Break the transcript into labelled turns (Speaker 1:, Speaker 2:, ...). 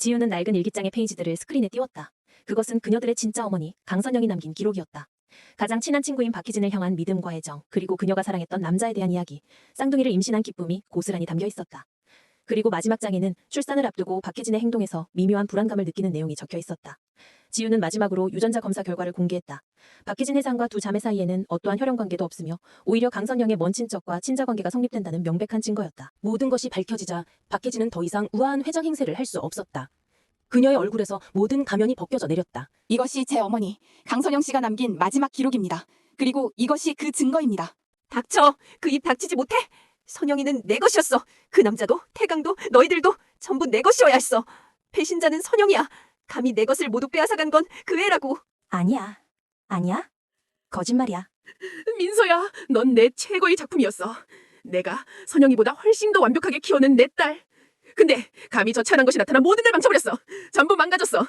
Speaker 1: 지우는 낡은 일기장의 페이지들을 스크린에 띄웠다. 그것은 그녀들의 진짜 어머니 강선영이 남긴 기록이었다. 가장 친한 친구인 박희진을 향한 믿음과 애정, 그리고 그녀가 사랑했던 남자에 대한 이야기, 쌍둥이를 임신한 기쁨이 고스란히 담겨 있었다. 그리고 마지막 장에는 출산을 앞두고 박희진의 행동에서 미묘한 불안감을 느끼는 내용이 적혀 있었다. 지우는 마지막으로 유전자 검사 결과를 공개했다. 박희진 회장과 두 자매 사이에는 어떠한 혈연 관계도 없으며 오히려 강선영의 먼 친척과 친자 관계가 성립된다는 명백한 증거였다.
Speaker 2: 모든 것이 밝혀지자 박혜진은 더 이상 우아한 회장 행세를 할 수 없었다. 그녀의 얼굴에서 모든 가면이 벗겨져 내렸다.
Speaker 3: 이것이 제 어머니 강선영 씨가 남긴 마지막 기록입니다. 그리고 이것이 그 증거입니다.
Speaker 4: 닥쳐! 그 입 닥치지 못해! 선영이는 내 것이었어. 그 남자도, 태강도, 너희들도 전부 내 것이어야 했어. 배신자는 선영이야. 감히 내 것을 모두 빼앗아간 건 그 애라고.
Speaker 1: 아니야. 아니야? 거짓말이야.
Speaker 4: 민서야, 넌 내 최고의 작품이었어. 내가 선영이보다 훨씬 더 완벽하게 키워낸 내 딸. 근데 감히 저 찬한 것이 나타나 모든 걸 망쳐버렸어. 전부 망가졌어.